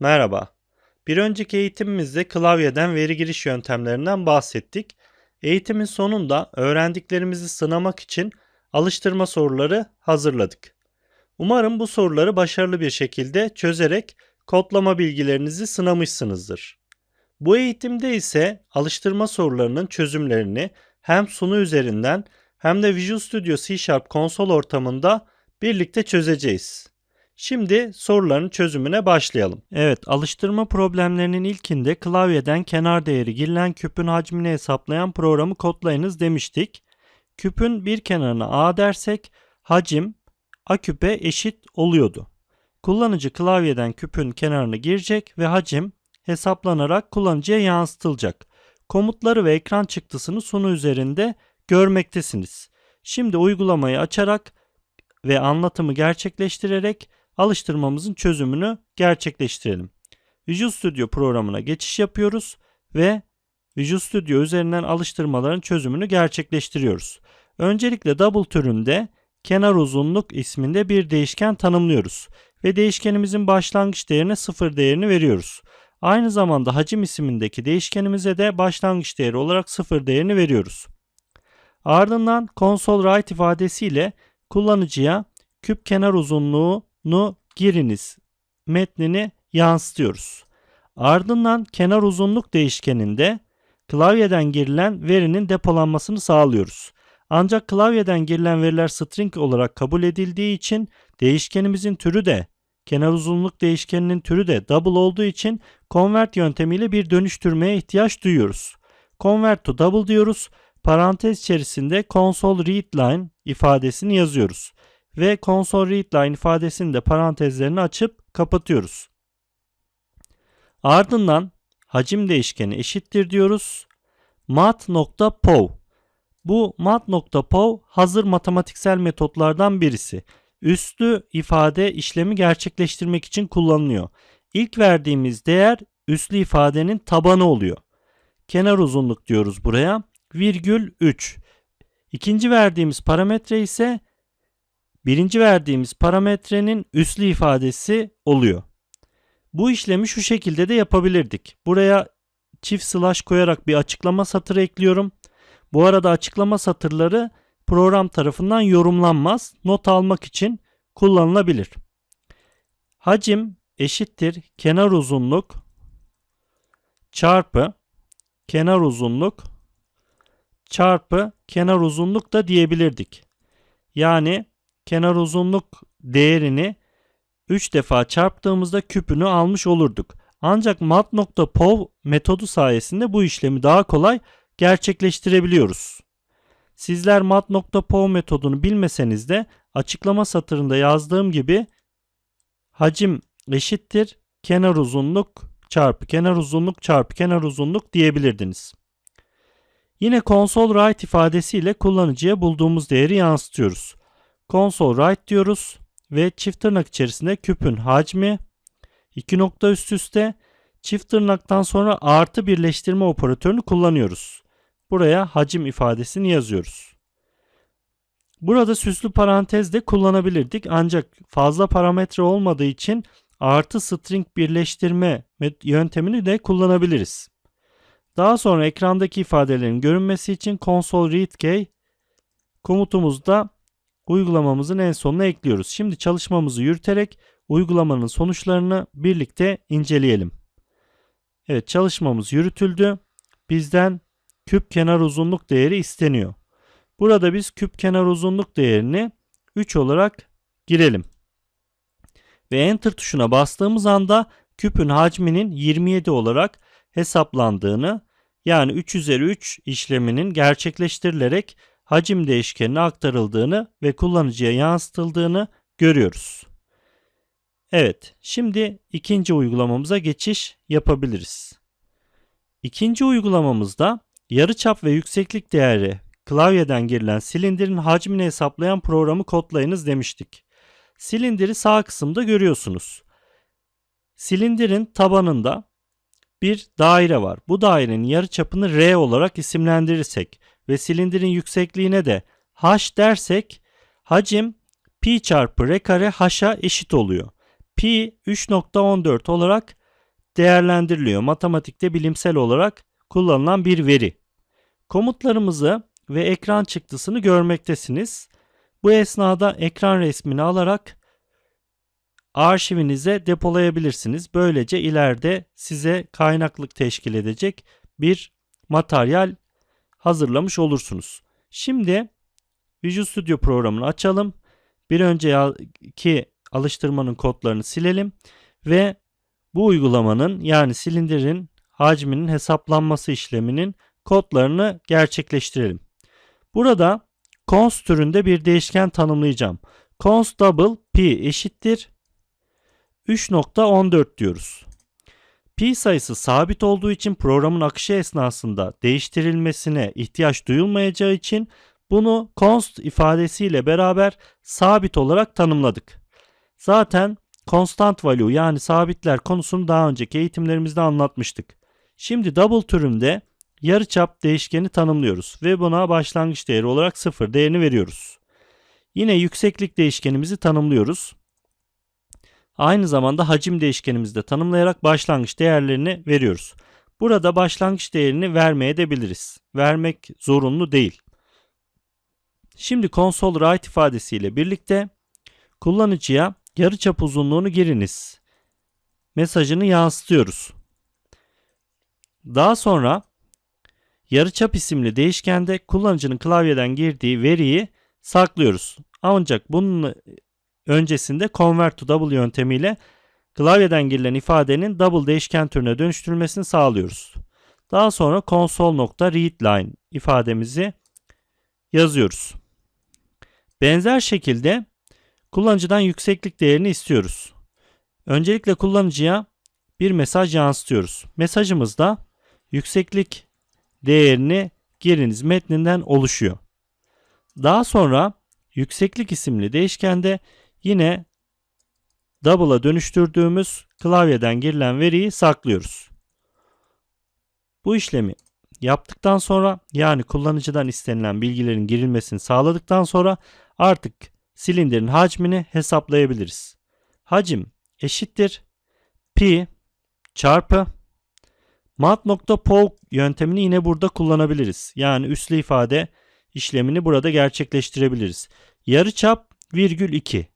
Merhaba. Bir önceki eğitimimizde klavyeden veri giriş yöntemlerinden bahsettik. Eğitimin sonunda öğrendiklerimizi sınamak için alıştırma soruları hazırladık. Umarım bu soruları başarılı bir şekilde çözerek kodlama bilgilerinizi sınamışsınızdır. Bu eğitimde ise alıştırma sorularının çözümlerini hem sunu üzerinden hem de Visual Studio C konsol ortamında birlikte çözeceğiz. Şimdi soruların çözümüne başlayalım. Evet, alıştırma problemlerinin ilkinde klavyeden kenar değeri girilen küpün hacmini hesaplayan programı kodlayınız demiştik. Küpün bir kenarına A dersek hacim A küpe eşit oluyordu. Kullanıcı klavyeden küpün kenarını girecek ve hacim hesaplanarak kullanıcıya yansıtılacak. Komutları ve ekran çıktısını sunu üzerinde görmektesiniz. Şimdi uygulamayı açarak ve anlatımı gerçekleştirerek alıştırmamızın çözümünü gerçekleştirelim. Visual Studio programına geçiş yapıyoruz ve Visual Studio üzerinden alıştırmaların çözümünü gerçekleştiriyoruz. Öncelikle double türünde kenar uzunluk isminde bir değişken tanımlıyoruz ve değişkenimizin başlangıç değerine 0 değerini veriyoruz. Aynı zamanda hacim ismindeki değişkenimize de başlangıç değeri olarak 0 değerini veriyoruz. Ardından console write ifadesiyle kullanıcıya küp kenar uzunluğunu giriniz metnini yansıtıyoruz. Ardından kenar uzunluk değişkeninde klavyeden girilen verinin depolanmasını sağlıyoruz. Ancak klavyeden girilen veriler string olarak kabul edildiği için değişkenimizin türü de kenar uzunluk değişkeninin türü de double olduğu için convert yöntemiyle bir dönüştürmeye ihtiyaç duyuyoruz. Convert to double diyoruz. Parantez içerisinde console readline ifadesini yazıyoruz ve console readline ifadesini de parantezlerini açıp kapatıyoruz. Ardından hacim değişkeni eşittir diyoruz. mat.pov Bu mat.pov hazır matematiksel metotlardan birisi. Üslü ifade işlemi gerçekleştirmek için kullanılıyor. İlk verdiğimiz değer üslü ifadenin tabanı oluyor. Kenar uzunluk diyoruz buraya. Virgül 3. İkinci verdiğimiz parametre ise birinci verdiğimiz parametrenin üslü ifadesi oluyor. Bu işlemi şu şekilde de yapabilirdik. Buraya çift slash koyarak bir açıklama satırı ekliyorum. Bu arada açıklama satırları program tarafından yorumlanmaz. Not almak için kullanılabilir. Hacim eşittir kenar uzunluk çarpı kenar uzunluk çarpı kenar uzunluk da diyebilirdik. Yani kenar uzunluk değerini 3 defa çarptığımızda küpünü almış olurduk. Ancak mat.pov metodu sayesinde bu işlemi daha kolay gerçekleştirebiliyoruz. Sizler mat.pov metodunu bilmeseniz de açıklama satırında yazdığım gibi hacim eşittir kenar uzunluk çarpı kenar uzunluk çarpı kenar uzunluk diyebilirdiniz. Yine console write ifadesiyle kullanıcıya bulduğumuz değeri yansıtıyoruz. Console write diyoruz ve çift tırnak içerisinde küpün hacmi iki nokta üst üste çift tırnaktan sonra artı birleştirme operatörünü kullanıyoruz. Buraya hacim ifadesini yazıyoruz. Burada süslü parantez de kullanabilirdik ancak fazla parametre olmadığı için artı string birleştirme yöntemini de kullanabiliriz. Daha sonra ekrandaki ifadelerin görünmesi için console readk komutumuzda uygulamamızın en sonuna ekliyoruz. Şimdi çalışmamızı yürüterek uygulamanın sonuçlarını birlikte inceleyelim. Evet çalışmamız yürütüldü. Bizden küp kenar uzunluk değeri isteniyor. Burada biz küp kenar uzunluk değerini 3 olarak girelim. Ve enter tuşuna bastığımız anda küpün hacminin 27 olarak hesaplandığını yani 3 üzeri 3 işleminin gerçekleştirilerek hacim değişkenine aktarıldığını ve kullanıcıya yansıtıldığını görüyoruz. Evet, şimdi ikinci uygulamamıza geçiş yapabiliriz. İkinci uygulamamızda yarıçap ve yükseklik değeri klavyeden girilen silindirin hacmini hesaplayan programı kodlayınız demiştik. Silindiri sağ kısımda görüyorsunuz. Silindirin tabanında bir daire var. Bu dairenin yarıçapını R olarak isimlendirirsek ve silindirin yüksekliğine de h dersek hacim pi çarpı r kare h'a eşit oluyor. Pi 3.14 olarak değerlendiriliyor. Matematikte bilimsel olarak kullanılan bir veri. Komutlarımızı ve ekran çıktısını görmektesiniz. Bu esnada ekran resmini alarak arşivinize depolayabilirsiniz. Böylece ileride size kaynaklık teşkil edecek bir materyal hazırlamış olursunuz. Şimdi Visual Studio programını açalım. Bir önceki alıştırmanın kodlarını silelim ve bu uygulamanın yani silindirin hacminin hesaplanması işleminin kodlarını gerçekleştirelim. Burada const türünde bir değişken tanımlayacağım. const double p eşittir 3.14 diyoruz. Pi sayısı sabit olduğu için programın akışı esnasında değiştirilmesine ihtiyaç duyulmayacağı için bunu const ifadesiyle beraber sabit olarak tanımladık. Zaten constant value yani sabitler konusunu daha önceki eğitimlerimizde anlatmıştık. Şimdi double türünde yarıçap değişkeni tanımlıyoruz ve buna başlangıç değeri olarak 0 değerini veriyoruz. Yine yükseklik değişkenimizi tanımlıyoruz. Aynı zamanda hacim değişkenimizi de tanımlayarak başlangıç değerlerini veriyoruz. Burada başlangıç değerini vermeye de biliriz. Vermek zorunlu değil. Şimdi console write ifadesiyle birlikte kullanıcıya yarıçap uzunluğunu giriniz mesajını yansıtıyoruz. Daha sonra yarıçap isimli değişkende kullanıcının klavyeden girdiği veriyi saklıyoruz. Ancak bunun öncesinde convert to double yöntemiyle klavyeden girilen ifadenin double değişken türüne dönüştürülmesini sağlıyoruz. Daha sonra console.readline ifademizi yazıyoruz. Benzer şekilde kullanıcıdan yükseklik değerini istiyoruz. Öncelikle kullanıcıya bir mesaj yansıtıyoruz. Mesajımızda yükseklik değerini giriniz metninden oluşuyor. Daha sonra yükseklik isimli değişkende yine double'a dönüştürdüğümüz klavyeden girilen veriyi saklıyoruz. Bu işlemi yaptıktan sonra yani kullanıcıdan istenilen bilgilerin girilmesini sağladıktan sonra artık silindirin hacmini hesaplayabiliriz. Hacim eşittir pi çarpı mat.pow yöntemini yine burada kullanabiliriz. Yani üslü ifade işlemini burada gerçekleştirebiliriz. Yarıçap virgül 2.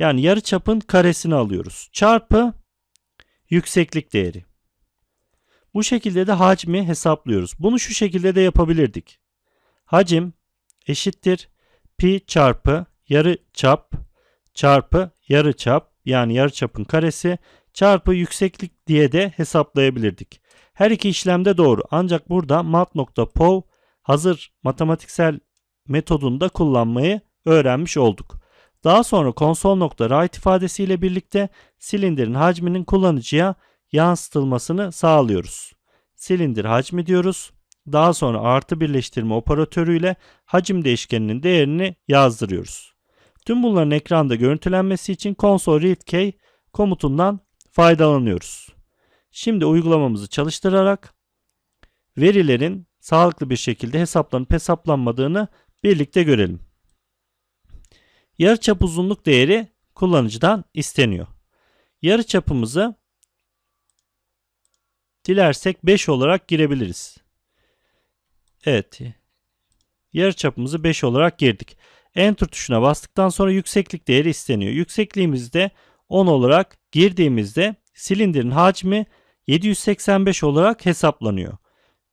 Yani yarıçapın karesini alıyoruz. Çarpı yükseklik değeri. Bu şekilde de hacmi hesaplıyoruz. Bunu şu şekilde de yapabilirdik. Hacim eşittir pi çarpı yarı çap çarpı yarı çap yani yarı çapın karesi çarpı yükseklik diye de hesaplayabilirdik. Her iki işlemde doğru ancak burada mat.pov hazır matematiksel metodunda kullanmayı öğrenmiş olduk. Daha sonra console.write ifadesiyle birlikte silindirin hacminin kullanıcıya yansıtılmasını sağlıyoruz. Silindir hacmi diyoruz. Daha sonra artı birleştirme operatörüyle hacim değişkeninin değerini yazdırıyoruz. Tüm bunların ekranda görüntülenmesi için console readk komutundan faydalanıyoruz. Şimdi uygulamamızı çalıştırarak verilerin sağlıklı bir şekilde hesaplanıp hesaplanmadığını birlikte görelim. Yarıçap uzunluk değeri kullanıcıdan isteniyor. Yarıçapımızı dilersek 5 olarak girebiliriz. Evet. Yarıçapımızı 5 olarak girdik. Enter tuşuna bastıktan sonra yükseklik değeri isteniyor. Yüksekliğimizde 10 olarak girdiğimizde silindirin hacmi 785 olarak hesaplanıyor.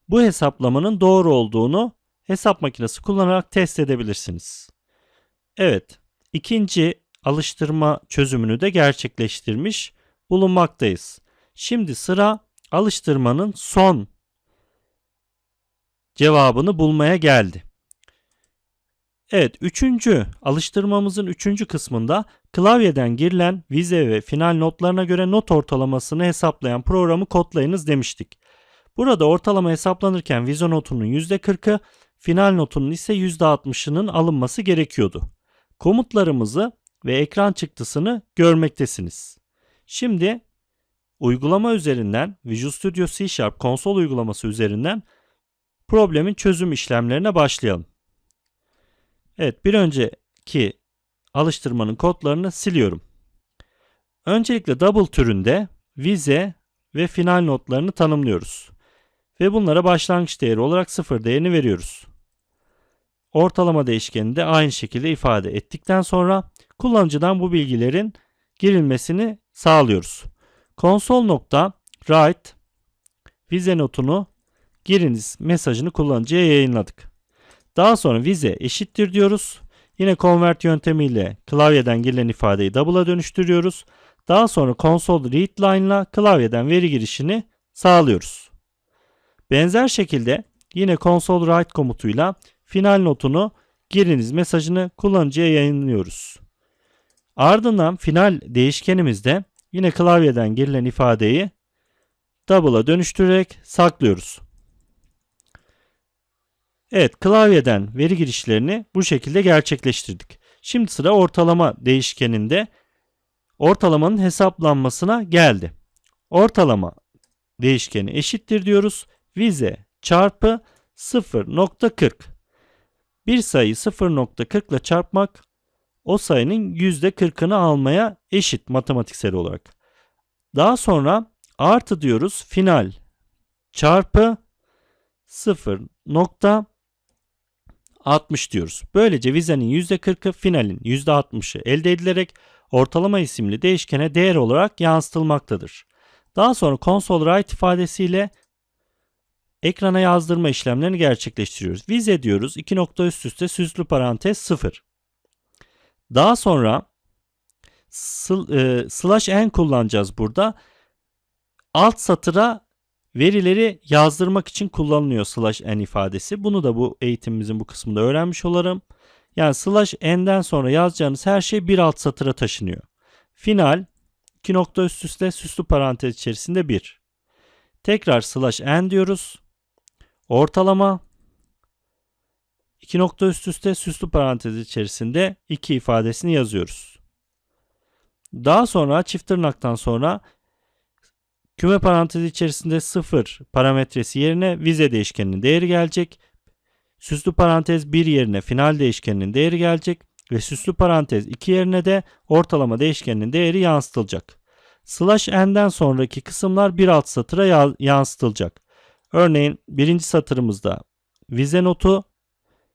Bu hesaplamanın doğru olduğunu hesap makinesi kullanarak test edebilirsiniz. Evet, ikinci alıştırma çözümünü de gerçekleştirmiş bulunmaktayız. Şimdi sıra alıştırmanın son cevabını bulmaya geldi. Evet, üçüncü alıştırmamızın üçüncü kısmında klavyeden girilen vize ve final notlarına göre not ortalamasını hesaplayan programı kodlayınız demiştik. Burada ortalama hesaplanırken vize notunun %40'ı, final notunun ise %60'ının alınması gerekiyordu. Komutlarımızı ve ekran çıktısını görmektesiniz. Şimdi uygulama üzerinden Visual Studio C Sharp konsol uygulaması üzerinden problemin çözüm işlemlerine başlayalım. Evet bir önceki alıştırmanın kodlarını siliyorum. Öncelikle double türünde vize ve final notlarını tanımlıyoruz. Ve bunlara başlangıç değeri olarak 0 değerini veriyoruz. Ortalama değişkenini de aynı şekilde ifade ettikten sonra kullanıcıdan bu bilgilerin girilmesini sağlıyoruz. Console.write vize notunu giriniz mesajını kullanıcıya yayınladık. Daha sonra vize eşittir diyoruz. Yine convert yöntemiyle klavyeden girilen ifadeyi double'a dönüştürüyoruz. Daha sonra console read line ile klavyeden veri girişini sağlıyoruz. Benzer şekilde yine console write komutuyla final notunu giriniz mesajını kullanıcıya yayınlıyoruz. Ardından final değişkenimizde yine klavyeden girilen ifadeyi double'a dönüştürerek saklıyoruz. Evet klavyeden veri girişlerini bu şekilde gerçekleştirdik. Şimdi sıra ortalama değişkeninde ortalamanın hesaplanmasına geldi. Ortalama değişkeni eşittir diyoruz. Vize çarpı 0.40. Bir sayıyı 0.40 ile çarpmak o sayının %40'ını almaya eşit matematiksel olarak. Daha sonra artı diyoruz final çarpı 0.60 diyoruz. Böylece vizenin %40'ı finalin %60'ı elde edilerek ortalama isimli değişkene değer olarak yansıtılmaktadır. Daha sonra console write ifadesiyle ekrana yazdırma işlemlerini gerçekleştiriyoruz. Vize diyoruz. 2 nokta üst üste süslü parantez 0. Daha sonra e, slash n kullanacağız burada. Alt satıra verileri yazdırmak için kullanılıyor slash n ifadesi. Bunu da bu eğitimimizin bu kısmında öğrenmiş olalım. Yani slash n'den sonra yazacağınız her şey bir alt satıra taşınıyor. Final 2 nokta üst üste süslü parantez içerisinde 1. Tekrar slash n diyoruz. Ortalama 2 nokta üst üste süslü parantez içerisinde 2 ifadesini yazıyoruz. Daha sonra çift tırnaktan sonra küme parantezi içerisinde 0 parametresi yerine vize değişkeninin değeri gelecek. Süslü parantez 1 yerine final değişkeninin değeri gelecek ve süslü parantez 2 yerine de ortalama değişkeninin değeri yansıtılacak. Slash n'den sonraki kısımlar bir alt satıra yansıtılacak. Örneğin birinci satırımızda vize notu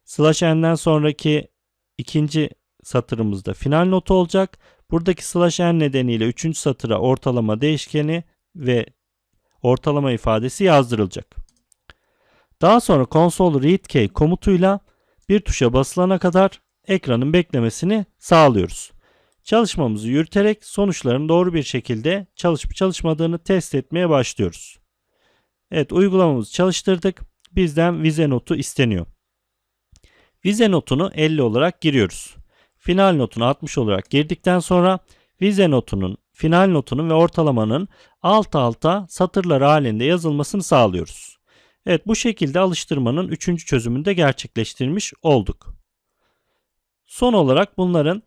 slash n'den sonraki ikinci satırımızda final notu olacak. Buradaki slash n nedeniyle üçüncü satıra ortalama değişkeni ve ortalama ifadesi yazdırılacak. Daha sonra console read key komutuyla bir tuşa basılana kadar ekranın beklemesini sağlıyoruz. Çalışmamızı yürüterek sonuçların doğru bir şekilde çalışıp çalışmadığını test etmeye başlıyoruz. Evet uygulamamızı çalıştırdık. Bizden vize notu isteniyor. Vize notunu 50 olarak giriyoruz. Final notunu 60 olarak girdikten sonra vize notunun, final notunun ve ortalamanın alt alta satırlar halinde yazılmasını sağlıyoruz. Evet bu şekilde alıştırmanın 3. çözümünü de gerçekleştirmiş olduk. Son olarak bunların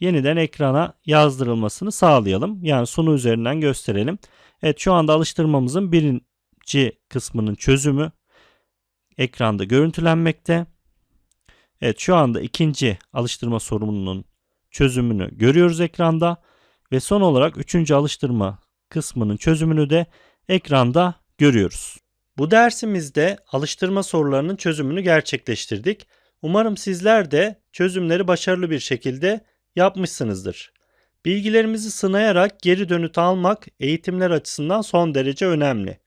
yeniden ekrana yazdırılmasını sağlayalım. Yani sonu üzerinden gösterelim. Evet şu anda alıştırmamızın birinci kısmının çözümü ekranda görüntülenmekte. Evet şu anda ikinci alıştırma sorununun çözümünü görüyoruz ekranda. Ve son olarak üçüncü alıştırma kısmının çözümünü de ekranda görüyoruz. Bu dersimizde alıştırma sorularının çözümünü gerçekleştirdik. Umarım sizler de çözümleri başarılı bir şekilde yapmışsınızdır. Bilgilerimizi sınayarak geri dönüt almak eğitimler açısından son derece önemli.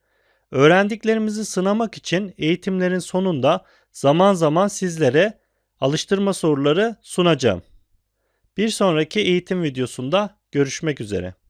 Öğrendiklerimizi sınamak için eğitimlerin sonunda zaman zaman sizlere alıştırma soruları sunacağım. Bir sonraki eğitim videosunda görüşmek üzere.